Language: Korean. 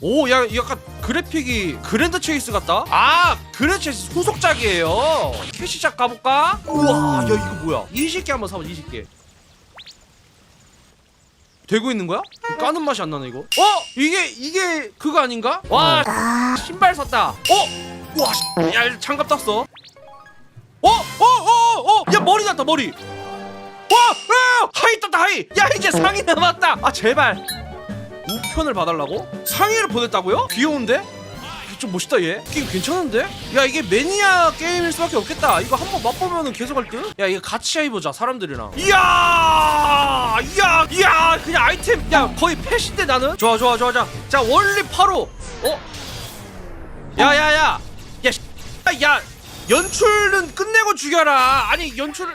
오, 야, 약간 그래픽이 그랜드 체이스 같다? 아, 그랜드 체이스 후속작이에요. 캐시작 가볼까? 우와, 야, 이거 뭐야? 20개 한번 사보자, 20개. 되고 있는 거야? 까는 맛이 안 나네, 이거. 어? 이게, 이게 그거 아닌가? 와, 신발 샀다. 어? 우와, 씨. 야, 장갑 땄어. 어? 어? 어? 어? 야, 머리 났다, 머리. 와! 아! 하이 떴다, 하이! 야, 이제 상의 남았다! 아, 제발. 우편을 봐달라고? 상의를 보냈다고요? 귀여운데? 이거 좀 멋있다 얘 게임 괜찮은데? 야 이게 매니아 게임일 수밖에 없겠다 이거 한번 맛보면은 계속 할 듯? 야 이거 같이 해보자 사람들이랑 이야 이야 이야 그냥 아이템 야 거의 패시인데 나는? 좋아 좋아 좋아 좋아 자 원리 8호 어? 야야야 야, 씨, 야 연출은 끝내고 죽여라 아니 연출을